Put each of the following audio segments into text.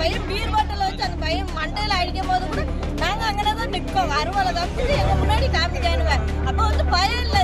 பையன் beer bottle வச்சு அந்த பையன் மண்டையில் அடிக்கும் போது கூட நாங்கள் அங்கே தான் நிற்கோம் அருவாலை தான் எங்கள் முன்னாடி காமிக்கானுவேன் அப்போ வந்து பயம் இல்லை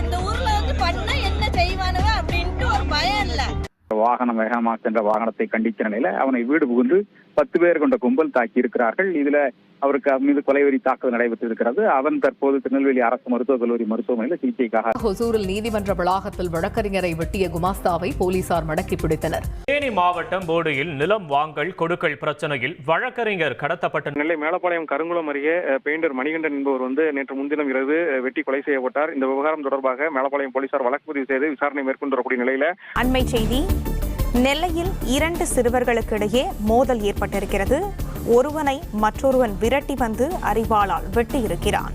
வாகனம் வேகமாக சென்ற வாகனத்தை கண்டித்த நிலையில அவனை வீடு புகுந்து பத்து பேர் கொண்ட கும்பல் தாக்கி இருக்கிறார்கள். இதுல அவருக்கு மீது கொலைவெறி தாக்குதல் நடைபெற்றிருக்கிறது அவன் தற்போது திருநெல்வேலி அரசு மருத்துவக் கல்லூரி மருத்துவமனையில் சிகிச்சைக்காக ஹொசூரில் நீதிமன்ற வளாகத்தில் வழக்கறிஞரை வெட்டிய குமாஸ்தாவை போலீசார் மடக்கி பிடித்தனர். தேனி மாவட்டம் போடியில் நிலம் வாங்கல் கொடுக்கல் பிரச்சனையில் வழக்கறிஞர் கடத்தப்பட்ட நெல்லை மேலப்பாளையம் கருங்குளம் அருகே பெயிண்டர் மணிகண்டன் என்பவர் வந்து நேற்று முன்தினம் இரவு வெட்டி கொலை செய்யப்பட்டார். இந்த விவகாரம் தொடர்பாக மேலப்பாளையம் போலீசார் வழக்கு பதிவு செய்து விசாரணை மேற்கொண்டு வரக்கூடிய நிலையில அண்மை செய்தி நெல்லையில் இரண்டு சிறுவர்களுக்கிடையே மோதல் ஏற்பட்டிருக்கிறது. ஒருவனை மற்றொருவன் விரட்டி வந்து அறிவாளால் வெட்டியிருக்கிறான்.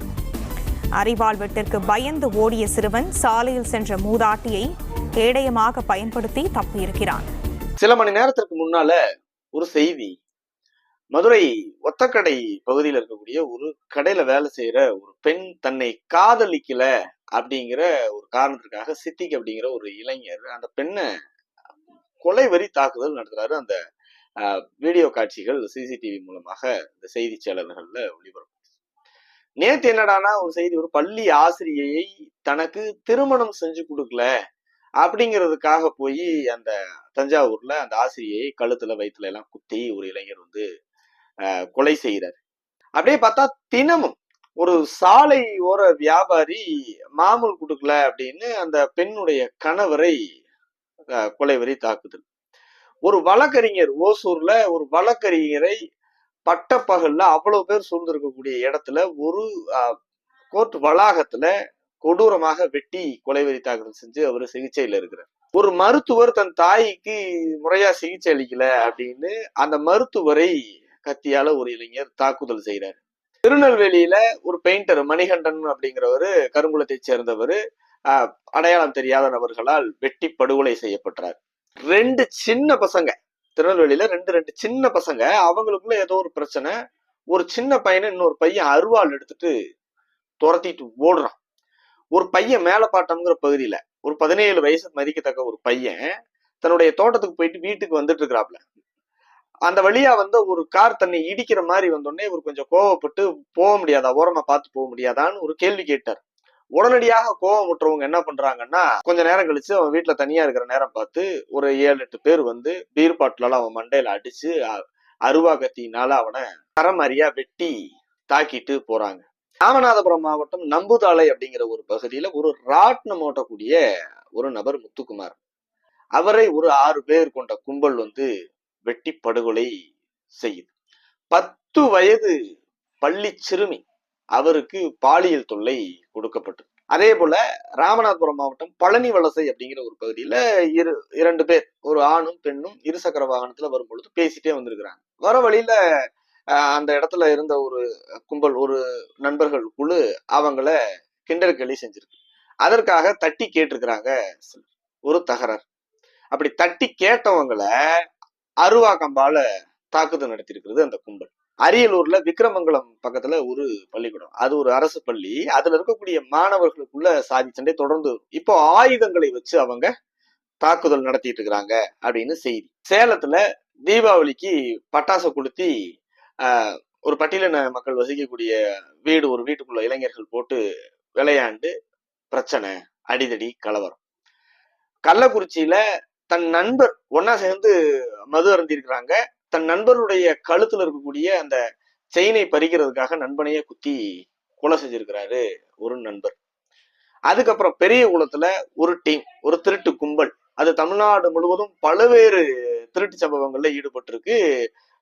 அறிவாள் வெட்டிற்கு பயந்து ஓடிய சிறுவன் சாலையில் சென்ற மூதாட்டியை கேடயமாக பயன்படுத்தி தப்பியிருக்கிறான். சில மணி நேரத்திற்கு முன்னால ஒரு செய்தி. மதுரை ஒத்தக்கடை பகுதியில் இருக்கக்கூடிய ஒரு கடையில வேலை செய்யற ஒரு பெண் தன்னை காதலிக்கல அப்படிங்கிற ஒரு காரணத்திற்காக சித்திக் அப்படிங்கிற ஒரு இளைஞர் அந்த பெண்ணை கொலை வரி தாக்குதல் நடத்துறாரு. அந்த வீடியோ காட்சிகள் சிசிடிவி மூலமாக இந்த செய்தி சேனல்கள்ல ஒளிபரப்பு. நேத்து என்னடானா ஒரு செய்தி ஒரு பள்ளி ஆசிரியையை தனக்கு திருமணம் செஞ்சு கொடுக்கல அப்படிங்கிறதுக்காக போய் அந்த தஞ்சாவூர்ல அந்த ஆசிரியை கழுத்துல வயிற்றுல எல்லாம் குத்தி ஒரு இளைஞர் வந்து கொலை செய்கிறார் அப்படியே பார்த்தா தினமும் ஒரு சாலை ஓர வியாபாரி மாமூல் கொடுக்கல அப்படின்னு அந்த பெண்ணுடைய கணவரை ஆஹ், கொலை வரி தாக்குதல். ஒரு வழக்கறிஞர் ஓசூர்ல ஒரு வழக்கறிஞரை பட்டப்பகல்ல அவ்வளவு பேர் சூழ்ந்திருக்கக்கூடிய இடத்துல ஒரு கோர்ட் வளாகத்துல கொடூரமாக வெட்டி கொலைவெறி தாக்குதல் செஞ்சு அவர் சிகிச்சையில இருக்கிறார். ஒரு மருத்துவர் தன் தாய்க்கு முறையா சிகிச்சை அளிக்கல அப்படின்னு அந்த மருத்துவரை கத்தியால ஒரு இளைஞர் தாக்குதல் செய்கிறார் திருநெல்வேலியில ஒரு பெயிண்டர் மணிகண்டன் அப்படிங்கிறவரு கருங்குளத்தை சேர்ந்தவர் அடையாளம் தெரியாத நபர்களால் வெட்டி படுகொலை செய்யப்பட்டார். ரெண்டு சின்ன பசங்க திருநெல்வேலியில ரெண்டு ரெண்டு சின்ன பசங்க அவங்களுக்குள்ள ஏதோ ஒரு பிரச்சனை ஒரு சின்ன பையனை இன்னொரு பையன் அருவாள் எடுத்துட்டு துரத்திட்டு ஓடுறான். ஒரு பையன் மேலப்பாட்டம்ங்கிற பகுதியில ஒரு பதினேழு வயசு மதிக்கத்தக்க ஒரு பையன் தன்னுடைய தோட்டத்துக்கு போயிட்டு வீட்டுக்கு வந்துட்டு இருக்கிறாப்ல அந்த வழியா வந்து ஒரு கார் தன்னை இடிக்கிற மாதிரி வந்தோடனே இவர் கொஞ்சம் கோவப்பட்டு போக முடியாதா? ஓரமா பார்த்து போக முடியாதான்னு ஒரு கேள்வி கேட்டார். உடனடியாக கோவம் விட்டுறவங்க என்ன பண்றாங்கன்னா கொஞ்ச நேரம் கழிச்சு அவன் வீட்டுல தனியா இருக்கிற நேரம் பார்த்து ஒரு ஏழு எட்டு பேர் வந்து பீர் பாட்டிலால அவன் மண்டையில அடிச்சு அ- அருவா கத்தினால அவனை தரமறியா வெட்டி தாக்கிட்டு போறாங்க. ராமநாதபுரம் மாவட்டம் நம்புதாளை அப்படிங்கிற ஒரு பகுதியில ஒரு ராட்னம் ஓட்டக்கூடிய ஒரு நபர் முத்துக்குமார். அவரை ஒரு ஆறு பேர் கொண்ட கும்பல் வந்து வெட்டி படுகொலை செய்யுது. பத்து வயது பள்ளி சிறுமி. அவருக்கு பாலியல் தொல்லை கொடுக்கப்பட்டது. அதே போல ராமநாதபுரம் மாவட்டம் பழனி வலசை அப்படிங்கிற ஒரு பகுதியில இரு இரண்டு பேர் ஒரு ஆணும் பெண்ணும் இருசக்கர வாகனத்துல வரும்பொழுது பேசிட்டே வந்திருக்கிறாங்க. வர வழியில அந்த இடத்துல இருந்த ஒரு கும்பல் ஒரு நண்பர்கள் குழு அவங்கள கிண்டல் கேலி செஞ்சிருக்கு. அதற்காக தட்டி கேட்டிருக்கிறாங்க ஒரு தகராறு அப்படி தட்டி கேட்டவங்கள அருவா கம்பால தாக்குதல் நடத்தியிருக்கிறது அந்த கும்பல். அரியலூர்ல விக்ரமங்கலம் பக்கத்துல ஒரு பள்ளிக்கூடம். அது ஒரு அரசு பள்ளி. அதுல இருக்கக்கூடிய மாணவர்களுக்குள்ள சாதி சண்டை தொடர்ந்து இப்போ ஆயுதங்களை வச்சு அவங்க தாக்குதல் நடத்திட்டு இருக்கிறாங்க அப்படின்னு செய்தி. சேலத்துல தீபாவளிக்கு பட்டாசு கொளுத்தி ஆஹ், ஒரு பட்டியலின மக்கள் வசிக்கக்கூடிய வீடு ஒரு வீட்டுக்குள்ள இளைஞர்கள் போட்டு விளையாண்டு பிரச்சனை அடிதடி கலவரம். கள்ளக்குறிச்சியில தன் நண்பர் ஒன்னா சேர்ந்து மது அருந்திருக்கிறாங்க தன் நண்பருடைய கழுத்துல இருக்கக்கூடிய அந்த செயினை பறிக்கிறதுக்காக நண்பனையே குத்தி கொலை செஞ்சிருக்கிறாரு ஒரு நண்பர். அதுக்கப்புறம் பெரிய குளத்துல ஒரு டீம் ஒரு திருட்டு கும்பல். அது தமிழ்நாடு முழுவதும் பல்வேறு திருட்டு சம்பவங்கள்ல ஈடுபட்டிருக்கு.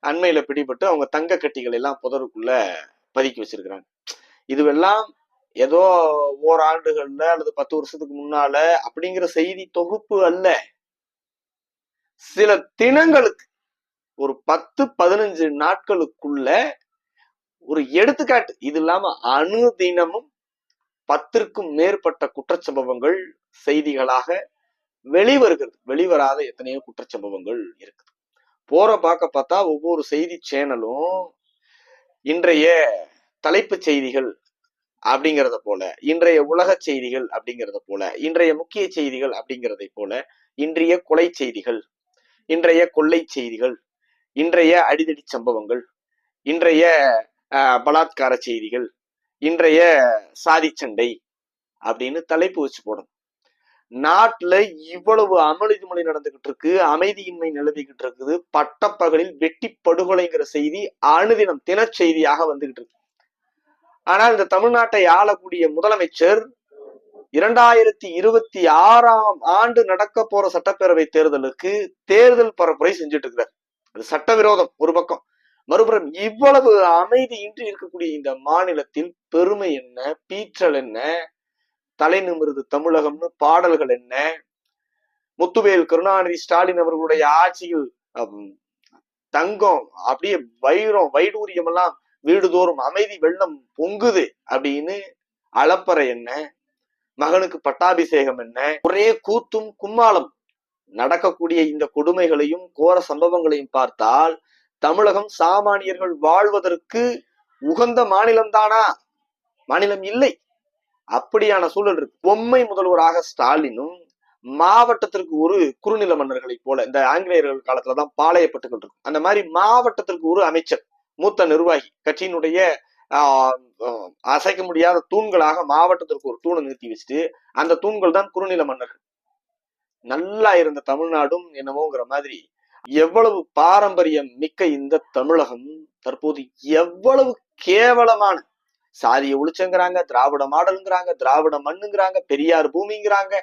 அண்மையில பிடிபட்டு அவங்க தங்க கட்டிகள் எல்லாம் புதருக்குள்ள பதுக்கி வச்சிருக்கிறாங்க. இதுவெல்லாம் ஏதோ ஓராண்டுகள்ல அல்லது பத்து வருஷத்துக்கு முன்னால அப்படிங்கிற செய்தி தொகுப்பு அல்ல. சில தினங்களுக்கு ஒரு பத்து பதினஞ்சு நாட்களுக்குள்ள ஒரு எடுத்துக்காட்டு. இது இல்லாம அணுதினமும் பத்திற்கும் மேற்பட்ட குற்றச்சம்பவங்கள் செய்திகளாக வெளிவருகிறது. வெளிவராத எத்தனையோ குற்றச்சம்பவங்கள் இருக்குது. போற பார்க்க பார்த்தா ஒவ்வொரு செய்தி சேனலும் இன்றைய தலைப்புச் செய்திகள் அப்படிங்கிறத போல இன்றைய உலக செய்திகள் அப்படிங்கிறத போல இன்றைய முக்கிய செய்திகள் அப்படிங்கிறதை போல இன்றைய கொலை செய்திகள் இன்றைய கொள்ளை செய்திகள் இன்றைய அடிதடி சம்பவங்கள் இன்றைய பலாத்கார செய்திகள் இன்றைய சாதி சண்டை அப்படின்னு தலைப்பு வச்சு போடணும். நாட்டுல இவ்வளவு அமளி துமளி நடந்துகிட்டு இருக்கு அமைதியின்மை நிலவிக்கிட்டு இருக்குது பட்டப்பகலில் வெட்டி படுகொலைங்கிற செய்தி அணுதினம் தினச்செய்தியாக வந்துகிட்டு இருக்கு ஆனால் இந்த தமிழ்நாட்டை ஆளக்கூடிய முதலமைச்சர் இரண்டாயிரத்தி இருபத்தி ஆறாம் ஆண்டு நடக்க போற சட்டப்பேரவை தேர்தலுக்கு தேர்தல் பரப்புரை செஞ்சுட்டு இருக்கிறார் அது சட்டவிரோதம் ஒரு பக்கம். மறுபுறம் இவ்வளவு அமைதியின்றி இருக்கக்கூடிய இந்த மாநிலத்தில் பெருமை என்ன? பீற்றல் என்ன? தலை நிமிர்ந்து தமிழகம்னு பாடல்கள் என்ன? முத்துவேல் கருணாநிதி ஸ்டாலின் அவர்களுடைய ஆட்சியில் ஹம், தங்கம் அப்படியே வைரம் வைடூரியம் எல்லாம் வீடுதோறும் அமைதி வெள்ளம் பொங்குது அப்படின்னு அளப்பறை என்ன? மகனுக்கு பட்டாபிஷேகம் என்ன? ஒரே கூத்தும் கும்மாளம். நடக்கக்கூடிய இந்த கொடுமைகளையும் கோர சம்பவங்களையும் பார்த்தால் தமிழகம் சாமானியர்கள் வாழ்வதற்கு உகந்த மாநிலம் தானா? மாநிலம் இல்லை. அப்படியான சூழல் இருக்கு. பொம்மை முதல்வராக ஸ்டாலினும் மாவட்டத்திற்கு ஒரு குறுநில மன்னர்களைப் போல இந்த ஆங்கிலேயர்கள் காலத்துலதான் பாளையப்பட்டுகள் இருக்கும். அந்த மாதிரி மாவட்டத்திற்கு ஒரு அமைச்சர் மூத்த நிர்வாகி கட்சியினுடைய ஆஹ், அசைக்க முடியாத தூண்களாக மாவட்டத்திற்கு ஒரு தூணை நிறுத்தி வச்சுட்டு அந்த தூண்கள் தான் குறுநில மன்னர்கள். நல்லா இருந்த தமிழ்நாடும் என்னமோங்கிற மாதிரி எவ்வளவு பாரம்பரியம் மிக்க இந்த தமிழகம் தற்போது எவ்வளவு கேவலமான சாதியை ஒழிச்சங்கிறாங்க திராவிட மாடலுங்கிறாங்க திராவிட மண்ணுங்கிறாங்க பெரியார் பூமிங்கிறாங்க.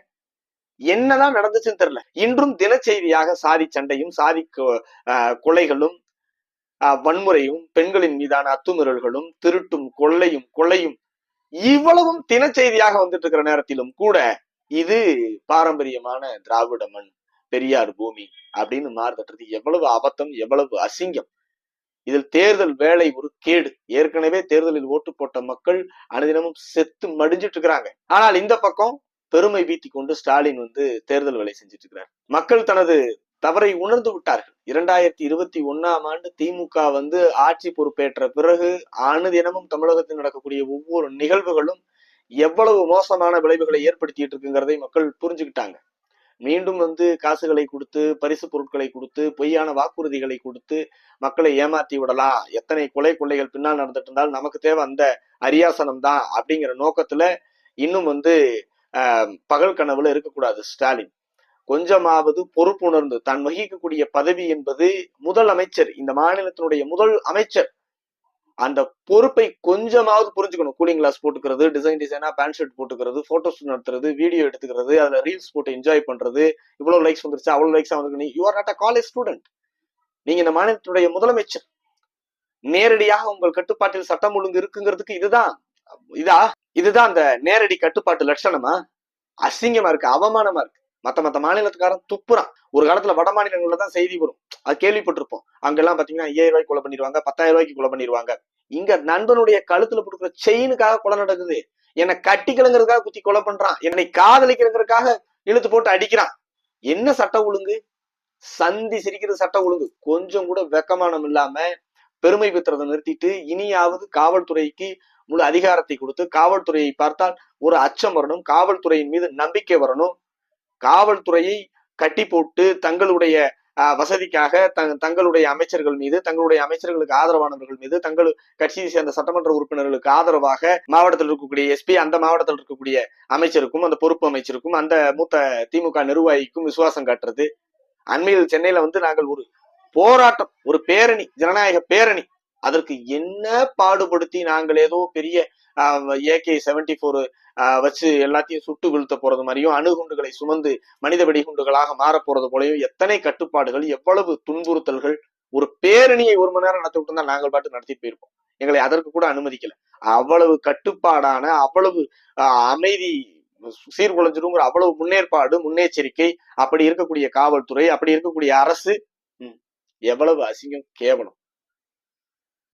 என்னதான் நடந்துச்சுன்னு தெரியல. இன்றும் தினச்செய்தியாக சாதி சண்டையும் சாதி கொ- கொலைகளும் ஆஹ் வன்முறையும் பெண்களின் மீதான அத்துமீறல்களும் திருட்டும் கொள்ளையும் கொள்ளையும் இவ்வளவும் தினச்செய்தியாக வந்துட்டு இருக்கிற நேரத்திலும் கூட இது பாரம்பரியமான திராவிட மண் பெரியார் பூமி அப்படின்னு மாறுதட்டுறது எவ்வளவு அபத்தம் எவ்வளவு அசிங்கம். இதில் தேர்தல் வேலை ஒரு கேடு. ஏற்கனவே தேர்தலில் ஓட்டு போட்ட மக்கள் அனுதினமும் செத்து மடிஞ்சிட்டு இருக்கிறாங்க ஆனால் இந்த பக்கம் பெருமை வீத்தி கொண்டு ஸ்டாலின் வந்து தேர்தல் வேலை செஞ்சுட்டு இருக்கிறார் மக்கள் தனது தவறை உணர்ந்து விட்டார்கள். இரண்டாயிரத்தி இருபத்தி ஒன்னாம் ஆண்டு திமுக வந்து ஆட்சி பொறுப்பேற்ற பிறகு அனுதினமும் தமிழகத்தில் நடக்கக்கூடிய ஒவ்வொரு நிகழ்வுகளும் எவ்வளவு மோசமான விளைவுகளை ஏற்படுத்திட்டு இருக்குங்கிறதை மக்கள் புரிஞ்சுக்கிட்டாங்க. மீண்டும் வந்து காசுகளை கொடுத்து பரிசு பொருட்களை கொடுத்து பொய்யான வாக்குறுதிகளை கொடுத்து மக்களை ஏமாத்தி விடலாம் எத்தனை கொலை கொள்ளைகள் பின்னால் நடந்துட்டு இருந்தாலும் நமக்கு தேவை அந்த அரியாசனம் தான் அப்படிங்கிற நோக்கத்துல இன்னும் வந்து பகல் கனவுல இருக்கக்கூடாது ஸ்டாலின். கொஞ்சமாவது பொறுப்புணர்ந்து தான் வகிக்கக்கூடிய பதவி என்பது முதல் அமைச்சர் இந்த மாநிலத்தினுடைய முதல் அமைச்சர் அந்த பொறுப்பை கொஞ்சமாவது புரிஞ்சுக்கணும். கூலிங் கிளாஸ் போட்டுக்கிறது டிசைன் டிசைனா பேண்ட் ஷர்ட் போட்டுக்கிறது போட்டோஸ் நடத்துறது வீடியோ எடுத்துக்கிறது அதுல ரீல்ஸ் போட்டு என்ஜாய் பண்றது இவ்வளவு லைக்ஸ் வந்துருச்சு அவ்வளவு லைக்ஸ் வந்து you are not a college student நீங்க இந்த மாநிலத்தினுடைய முதலமைச்சர். நேரடியாக உங்கள் கட்டுப்பாட்டில் சட்டம் ஒழுங்கு இருக்குங்கிறதுக்கு இதுதான். இதா? இதுதான் அந்த நேரடி கட்டுப்பாட்டு லட்சணமா? அசிங்கமா இருக்கு அவமானமா இருக்கு. மத்த மத்த மாநிலத்துக்காரன் துப்புறான். ஒரு காலத்துல வட மாநிலங்கள்ல தான் செய்தி வரும். அது கேள்விப்பட்டிருப்போம். அங்கெல்லாம் பாத்தீங்கன்னா ஐயாயிரம் ரூபாய்க்கு கொலை பண்ணிடுவாங்க பத்தாயிரம் ரூபாய்க்கு கொலை பண்ணிடுவாங்க. இங்க நண்பனுடைய கழுத்துல கொடுக்குற செயினுக்காக கொலை நடக்குது. என்னை கட்டிக்கலங்கிறதுக்காக குத்தி கொலை பண்றான். என்னை காதலிக்கிறதுக்காக இழுத்து போட்டு அடிக்கிறான். என்ன சட்ட ஒழுங்கு? சந்தி சிரிக்கிறது சட்ட ஒழுங்கு. கொஞ்சம் கூட வெக்கமானம் இல்லாம பெருமை பெற்றதை நிறுத்திட்டு இனியாவது காவல்துறைக்கு முழு அதிகாரத்தை கொடுத்து காவல்துறையை பார்த்தால் ஒரு அச்சம் வரணும் காவல்துறையின் மீது நம்பிக்கை வரணும். காவல்துறையை கட்டி போட்டு தங்களுடைய வசதிக்காக தங்- தங்களுடைய அமைச்சர்கள் மீது தங்களுடைய அமைச்சர்களுக்கு ஆதரவானவர்கள் மீது தங்கள் கட்சியை சேர்ந்த சட்டமன்ற உறுப்பினர்களுக்கு ஆதரவாக மாவட்டத்தில் இருக்கக்கூடிய எஸ்பி அந்த மாவட்டத்தில் இருக்கக்கூடிய அமைச்சருக்கும் அந்த பொறுப்பு அமைச்சருக்கும் அந்த மூத்த திமுக நிர்வாகிக்கும் விசுவாசம் காட்டுறது. அண்மையில் சென்னையில வந்து நாங்கள் ஒரு போராட்டம் ஒரு பேரணி ஜனநாயக பேரணி. அதற்கு என்ன பாடுபடுத்தி நாங்கள் ஏதோ பெரிய ஏகே செவன்டி போர் வச்சு எல்லாத்தையும் சுட்டு வீழ்த்த போறது மாதிரியும் அணுகுண்டுகளை சுமந்து மனித வெடிகுண்டுகளாக மாறப் போறது போலயும் எத்தனை கட்டுப்பாடுகள் எவ்வளவு துன்புறுத்தல்கள் ஒரு பேரணியை ஒரு மணி நேரம் நடத்தி விட்டு நாங்கள் பாட்டு நடத்தி போயிருப்போம். எங்களை அதற்கு கூட அனுமதிக்கல. அவ்வளவு கட்டுப்பாடான அவ்வளவு அமைதி சீர்குலைஞ்சிருங்கிற அவ்வளவு முன்னேற்பாடு முன்னெச்சரிக்கை அப்படி இருக்கக்கூடிய காவல்துறை அப்படி இருக்கக்கூடிய அரசு எவ்வளவு அசிங்கம் கேவலம்.